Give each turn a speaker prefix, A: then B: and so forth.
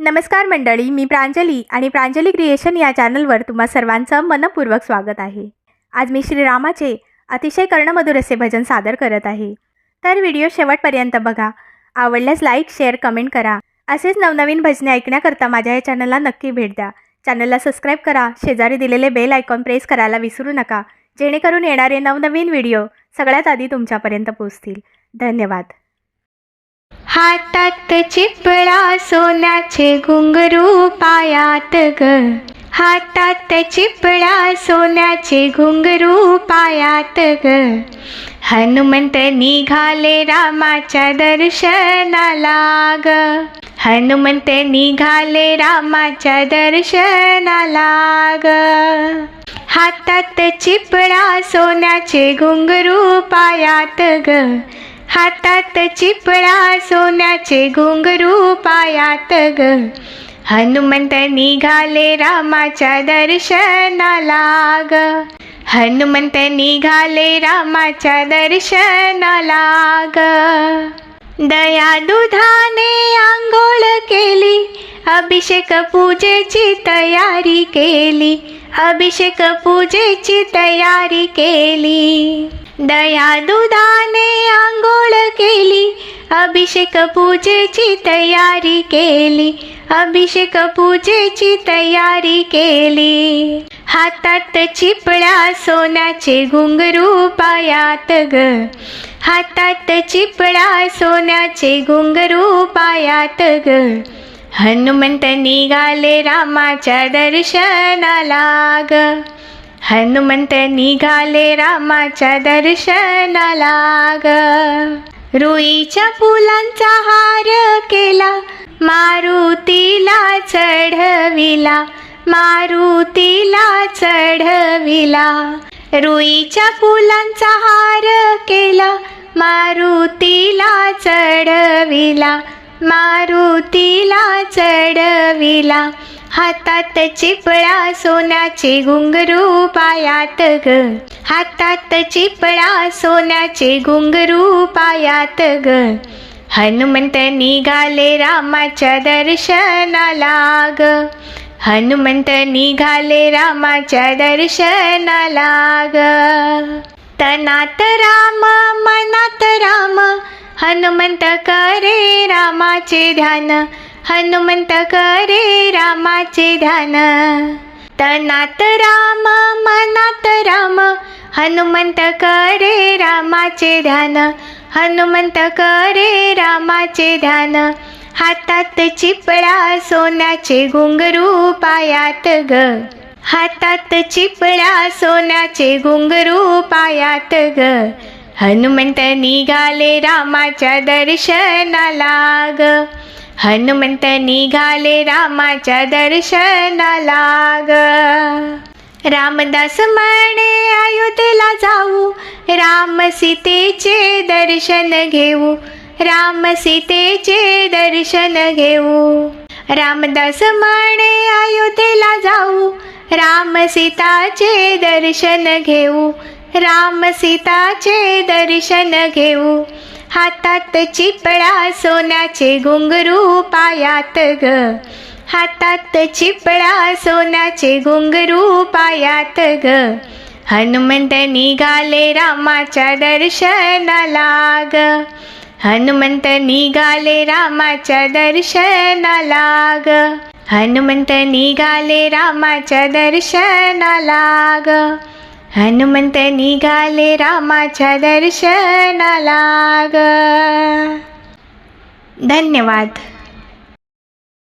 A: नमस्कार मंडळी मी प्रांजली आणि प्रांजली क्रिएशन या चॅनलवर तुम्हा सर्वांचं मनपूर्वक स्वागत आहे. आज मी श्रीरामाचे अतिशय कर्णमधुर असे भजन सादर करत आहे. तर व्हिडिओ शेवटपर्यंत बघा. आवडल्यास लाईक शेअर कमेंट करा. असेच नवनवीन भजने ऐकण्याकरता माझ्या या चॅनलला नक्की भेट द्या. चॅनलला सबस्क्राईब करा. शेजारी दिलेले बेल आयकॉन प्रेस करायला विसरू नका. जेणेकरून येणारे नवनवीन व्हिडिओ सगळ्यात आधी तुमच्यापर्यंत पोहोचतील. धन्यवाद.
B: हातात चिपळा सोन्याचे घुंगरू पायात ग. हातात चिपळा सोन्याचे घुंगरू पायात ग. हनुमंत निघाले रामाच्या दर्शनाला ग. हनुमंत निघाले रामाच्या दर्शनाला ग. हातात चिपळा सोन्याचे घुंगरू पायात ग. हातात चिपळा सोन्याचे घुंगरू पायात ग. हनुमंत निघाले रामाच्या दर्शनाला ग. हनुमंत निघाले रामाच्या दर्शनाला ग. दया दुधाने आंघोळ केली अभिषेक पूजेची तयारी केली अभिषेक पूजेची तयारी केली. दया दुधाने आंघोळ केली अभिषेक पूजेची तयारी केली अभिषेक पूजेची तयारी केली. हातात चिपळ्या सोन्याचे घुंगरू पायात ग. हातात चिपळा सोन्याचे घुंगरू पायात ग. हनुमंत निघाले रामाच्या दर्शनाला ग. हनुमंत निघाले रामाच्या दर्शनाला ग रुईच्या फुलांचा हार केला मारुतीला चढविला मारुतीला चढविला. रुईच्या फुलांचा हार केला मारुतीला चढविला मारुतीला चढविला. हातात चिपळा सोन्याचे घुंगरू पायात ग. हातात चिपळा सोन्याचे घुंगरू पायात ग. हनुमंत निघाले रामाच्या दर्शनाला ग. हनुमंत निघाले रामाच्या दर्शनाला ग. तनात राम मनात राम. हनुमंत करे रामाचे ध्यान. हनुमंत करे रामाचे ध्यान. तनात राम मनात राम हनुमंत करे रामाचे ध्यान. हनुमंत करे रामाचे ध्यान. हातात चिपळा सोन्याचे घुंगरू पायात ग. हातात चिपळा सोन्याचे घुंगरू पायात ग. हनुमंत निघाले रामाच्या दर्शनाला ग. हनुमंत निघाले रामाच्या दर्शनाला ग रामदास म्हणे अयोध्येला जाऊ. राम सीतेचे दर्शन घेऊ. राम सीतेचे दर्शन घेऊ. रामदास म्हणे अयोध्येला जाऊ. राम सीताचे दर्शन घेऊ. राम सीताचे दर्शन घेऊ. हातात चिपळा सोन्याचे घुंगरू पायात ग. हातात चिपळा सोन्याचे घुंगरू पायात ग. हनुमंत निघाले रामाच्या दर्शनाला ग. हनुमंत निघाले रामाच्या दर्शनाला ग. हनुमंत निघाले रामाच्या दर्शनाला ग. हनुमंत निघाले रामाच्या दर्शनाला ग. धन्यवाद.